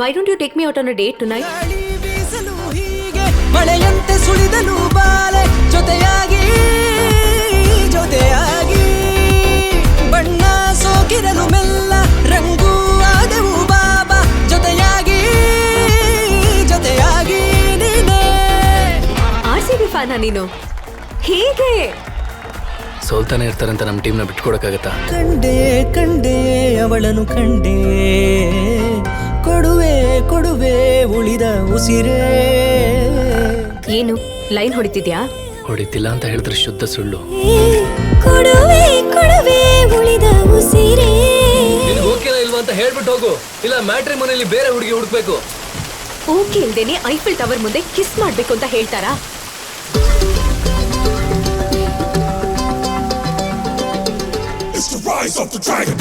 Why don't you take me out on a date tonight ಬೀಸಲು ಹೀಗೆ ಮಳೆಯಂತೆ ಸುಳಿದಲು ಬಾಲೆ ಜೊತೆಯಾಗಿ ಜೊತೆಯಾಗಿ. ಬಣ್ಣ ಸೋಕಿರಲು ಮೆಲ್ಲ ರಂಗು ಆದೆವು ಬಾಬಾ ಜೊತೆಯಾಗಿ ಜೊತೆಯಾಗಿ ಆರ್ಸಿಬಿ ಆರ್ ಸಿ ಬಿ ಫ್ಯಾನ ನೀನು? ಹೀಗೆ? ಸೋಲ್ತಾನೆ ಇರ್ತಾರಂತ ನಮ್ಮ ಟೀಮ್ನ ಬಿಟ್ಕೊಡಕ್ಕಾಗತ್ತಾ? ಕಂಡೇ ಕಂಡೇ ಅವಳನ್ನು ಕಂಡೆ ಉಳಿದ ಉಸಿರೇ. ಏನು ಲೈನ್ ಹೊಡಿತಿದ್ಯಾ? ಹೊಡಿತಿಲ್ಲ ಅಂತ ಹೇಳಿದ್ರೆ ಶುದ್ಧ ಸುಳ್ಳು. ಕೊಡುವೆ ಕೊಡುವೆ ಉಳಿದ ಉಸಿರೇ. ಇಲ್ಲಿ ಓಕೆನಾ ಇಲ್ವಾ ಅಂತ ಹೇಳ್ಬಿಟ್ಟು ಹೋಗು. ಇಲ್ಲ ಮ್ಯಾಟ್ರಿ ಮನೆಯಲ್ಲಿ ಬೇರೆ ಹುಡುಗಿ ಹುಡುಕ್ಬೇಕು. ಓಕೆ ಇಲ್ದೇನೆ ಐಫಿಲ್ ಟವರ್ ಮುಂದೆ ಕಿಸ್ ಮಾಡ್ಬೇಕು ಅಂತ ಹೇಳ್ತಾರಾ? It's the rise of the dragon.